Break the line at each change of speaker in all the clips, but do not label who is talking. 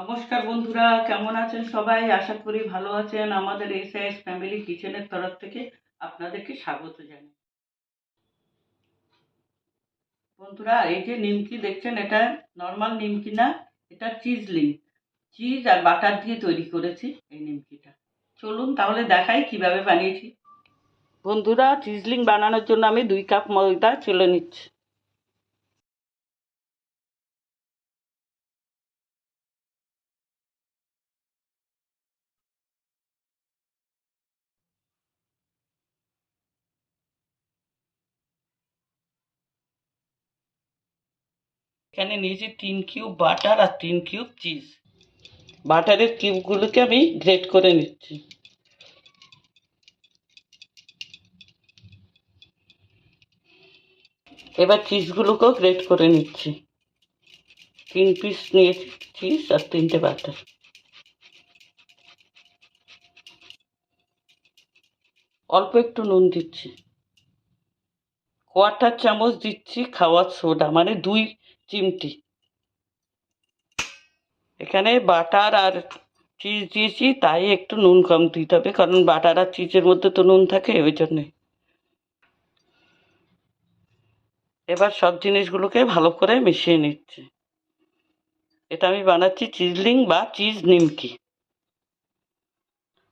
নমস্কার বন্ধুরা, কেমন আছেন সবাই? আশা করি ভালো আছেন। আমাদের এস এস ফ্যামিলি কিচেনের তরফ থেকে আপনাদেরকে স্বাগত জানাই। বন্ধুরা, এই যে নিমকি দেখছেন, এটা নর্মাল নিমকি না, এটা চিজ চিজলিং চিজ আর বাটার দিয়ে তৈরি করেছি এই নিমকিটা। চলুন তাহলে দেখাই কীভাবে বানিয়েছি। বন্ধুরা চিজলিং বানানোর জন্য আমি দুই কাপ ময়দা চলে নিচ্ছি। এখানে নিয়েছি তিন কিউব বাটার আর তিন কিউব চিজ বাটারের কিউবগুলোকে আমি গ্রেট করে নিচ্ছি। এবার চিজগুলোকেও গ্রেট করে নিচ্ছি। তিন পিস নিয়েছি চিজ আর তিনটে বাটার অল্প একটু নুন দিচ্ছি। কোয়াটার চামচ দিচ্ছি খাওয়ার সোডা মানে দুই চিমটি। এখানে বাটার আর চিজ দিয়েছি, তাই একটু নুন কম দিতে হবে, কারণ বাটার আর চিজের মধ্যে তো নুন থাকে, ওই জন্যে। এবার সব জিনিসগুলোকে ভালো করে মিশিয়ে নিচ্ছি। এটা আমি বানাচ্ছি চিজলিং বা চিজ নিমকি।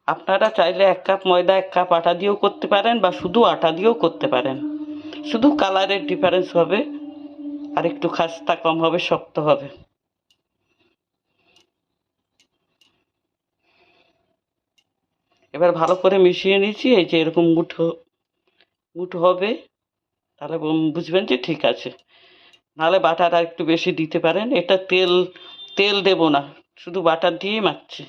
আপনারা চাইলে এক কাপ ময়দা, এক কাপ আটা দিয়েও করতে পারেন বা শুধু আটা দিয়েও করতে পারেন। শুধু কালারের ডিফারেন্স হবে। আর একটু খাস্তা কম হবে, শক্ত হবে। এবার ভালো করে মিশিয়ে নিয়েছি, এই যে এরকম মুঠো মুঠো হবে, তাহলে বুঝবেন যে ঠিক আছে। নাহলে আর একটু বেশি দিতে পারেন, এটা তেল তেল দেব না, শুধু বাটার দিয়েই মাখছি।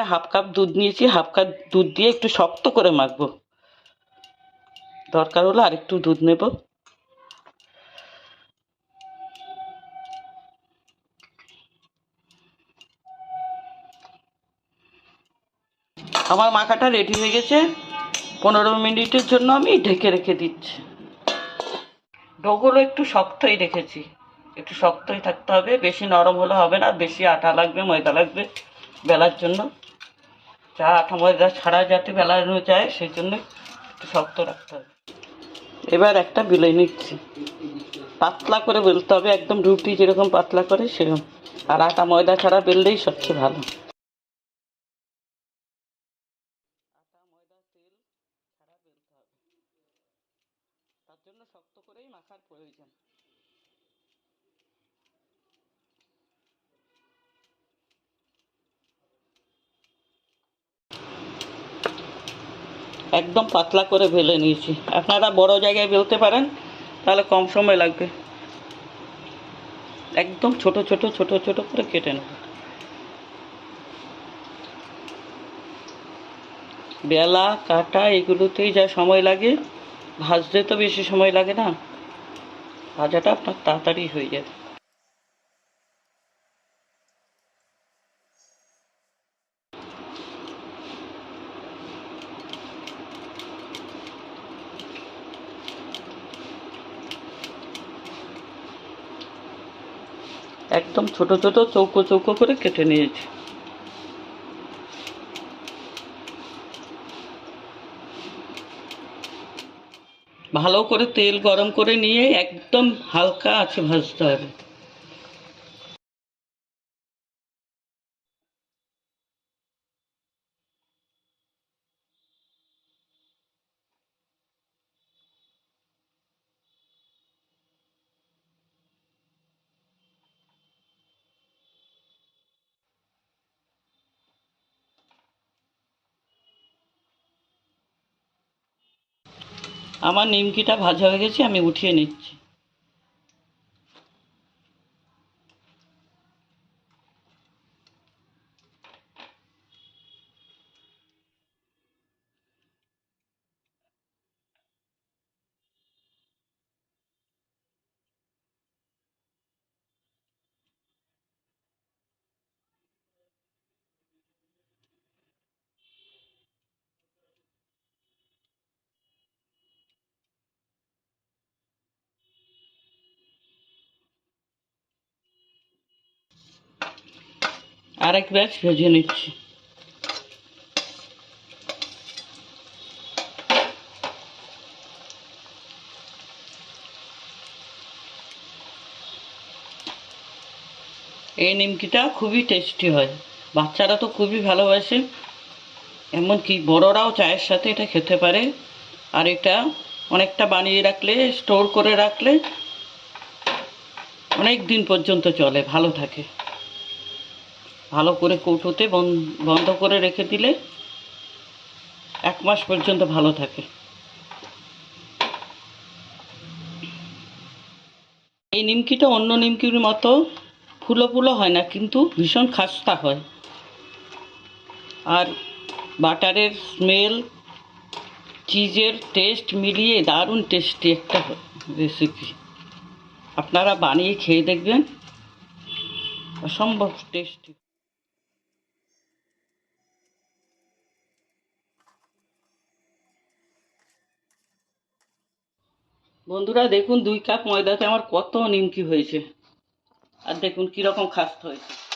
হাফ কাপ দুধ নিয়েছি, হাফ কাপ দুধ দিয়ে একটু শক্ত করে মাখবো। দরকার হলে আর একটু দুধ নেব। আমার মাখাটা রেডি হয়ে গেছে। পনেরো মিনিটের জন্য আমি ঢেকে রেখে দিচ্ছি। ডোগুলো একটু শক্তই রেখেছি। একটু শক্তই থাকতে হবে, বেশি নরম হলে হবে না, বেশি আটা লাগবে, ময়দা লাগবে বেলার জন্য। চা আটা ময়দা ছাড়া যাতে বেলানো যায়, সেই জন্য একটু শক্ত রাখতে হবে। এবার একটা বিলে নিচ্ছি। পাতলা করে বেলতে হবে, একদম রুটি যেরকম পাতলা করে সেরকম। আর আটা ময়দা ছাড়া বেললেই সবচেয়ে ভালো আটা ময়দা তেল ছাড়া বেলতে হবে তার জন্য শক্ত করেই মাখার প্রয়োজন একদম পাতলা করে বেলে নিয়েছি। আপনারা বড় জায়গায় বেলতে পারেন, তাহলে কম সময় লাগবে। একদম ছোট ছোট ছোট ছোট করে কেটে নেব। বেলা, কাটা, এগুলোতেই যা সময় লাগে। ভাজতে তো বেশি সময় লাগে না। ভাজাটা আপনার তাড়াতাড়ি হয়ে যাবে। একদম ছোট ছোট চৌকো চৌকো করে কেটে নিয়েছি। ভালো করে তেল গরম করে নিয়ে একদম হালকা আছে ভাজতে হবে। আমার নিমকিটা ভাজা হয়ে গেছে আমি উঠিয়ে নিচ্ছি। আরেক ব্যাচ ভেজে নিচ্ছি। এই নিমকিটা খুবই টেস্টি হয়। বাচ্চারা তো খুবই ভালোবাসে। এমনকি বড়রাও চায়ের সাথে এটা খেতে পারে। আর এটা অনেকটা বানিয়ে রাখলে স্টোর করে রাখলে অনেক দিন পর্যন্ত চলে, ভালো থাকে। ভালো করে কৌটোতে বন- বন্ধ করে রেখে দিলে এক মাস পর্যন্ত ভালো থাকে। এই নিমকিটা অন্য নিমকির মতো ফুলো ফুলো হয় না, কিন্তু ভীষণ খাস্তা হয়। আর বাটারের স্মেল, চিজের টেস্ট মিলিয়ে দারুণ টেস্টি একটা রেসিপি। আপনারা বানিয়ে খেয়ে দেখবেন, অসম্ভব টেস্টি। বন্ধুরা দেখুন দুই কাপ ময়দাতে আমার কত নিমকি হয়েছে। আর দেখুন কীরকম খাস্ত হয়েছে।